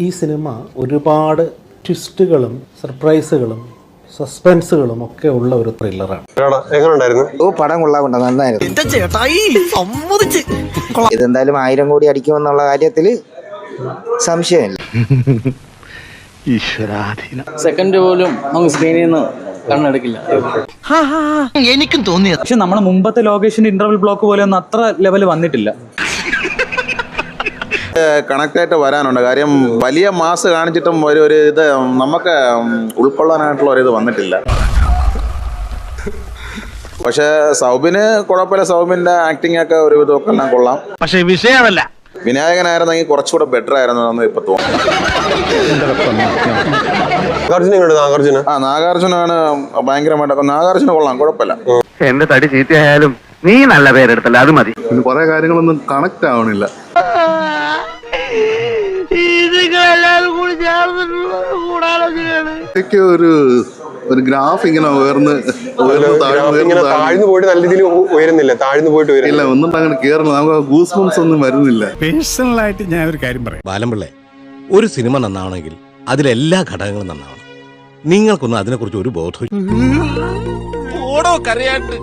ഈ സിനിമ ഒരുപാട് ട്വിസ്റ്റുകളും സർപ്രൈസുകളും സസ്പെൻസുകളും ഒക്കെ ഉള്ള ഒരു ത്രില്ലറാണ് എങ്ങനെ ഉണ്ടായിരുന്നു ഓ പടം കൊള്ളാമുണ്ട് നന്നായിരുന്നു. എന്റെ ചേട്ടായി സമ്മതിച്ച്. ഇതെന്തായാലും ആയിരം കോടി അടിക്കുമെന്നുള്ള കാര്യത്തിൽ സംശയമില്ല. സെക്കൻഡ് പോലും നമുക്ക് സ്ക്രീനിൽ നിന്ന് കണ്ണെടുക്കില്ല. എനിക്കും തോന്നിയത്. പക്ഷെ നമ്മുടെ മുമ്പത്തെ ലൊക്കേഷന്റെ ഇന്റർവൽ ബ്ലോക്ക് പോലെ ഒന്നും അത്ര ലെവൽ വന്നിട്ടില്ല. കണക്ട് ആയിട്ട് വരാനുണ്ട്. കാര്യം വലിയ മാസ് കാണിച്ചിട്ടും ഒരു ഒരു ഇത് നമുക്ക് ഉൾക്കൊള്ളാനായിട്ടുള്ള ഒരു ഇത് വന്നിട്ടില്ല. പക്ഷെ സൗബിന് കുഴപ്പമില്ല. സൗബിന്റെ ആക്ടിംഗ് ഒക്കെ ഒരു ഇതൊക്കെ എല്ലാം കൊള്ളാം. പക്ഷെ വിഷയമല്ല. വിനായകനായിരുന്നെങ്കിൽ കുറച്ചുകൂടെ ബെറ്റർ ആയിരുന്നു എന്ന് ഇപ്പൊ തോന്നുന്നു ആ നാഗാർജുനാണ് ഭയങ്കരമായിട്ട് നാഗാർജുന കൊള്ളാം കുഴപ്പമില്ല. എന്റെ തടി ചീത്തയായാലും നീ നല്ല പേരെടുത്തല്ല അത് മതി. കൊറേ കുറെ കാര്യങ്ങളൊന്നും കണക്ട് ആവണില്ല. ഇതൊക്കെ ഒരു ഒരു ഗ്രാഫ് ഇങ്ങനെ ഉയർന്ന് ഉയർന്ന് താഴ്ന്ന് ഇങ്ങനെ താഴ്ന്ന്. താഴ്ന്നു പോയിട്ട് നല്ല രീതിയിൽ ഉയരുന്നില്ല താഴ്ന്നു പോയിട്ട് ഇല്ല ഉയരുന്നില്ല ഒന്നും അങ്ങനെ കേറണം നമുക്ക് ഗൂസ് ബംസ് ഒന്നും വരുന്നില്ല. പേഴ്സണലായിട്ട് ഞാൻ ഒരു കാര്യം പറയാം. ബാലമ്പിള്ളേ ഒരു സിനിമ നന്നാവണമെങ്കിൽ അതിലെല്ലാ ഘടകങ്ങളും നന്നാവണം. നിങ്ങൾക്കൊന്നും അതിനെക്കുറിച്ച് ഒരു ബോധം ഓടോ കരയാട്ട്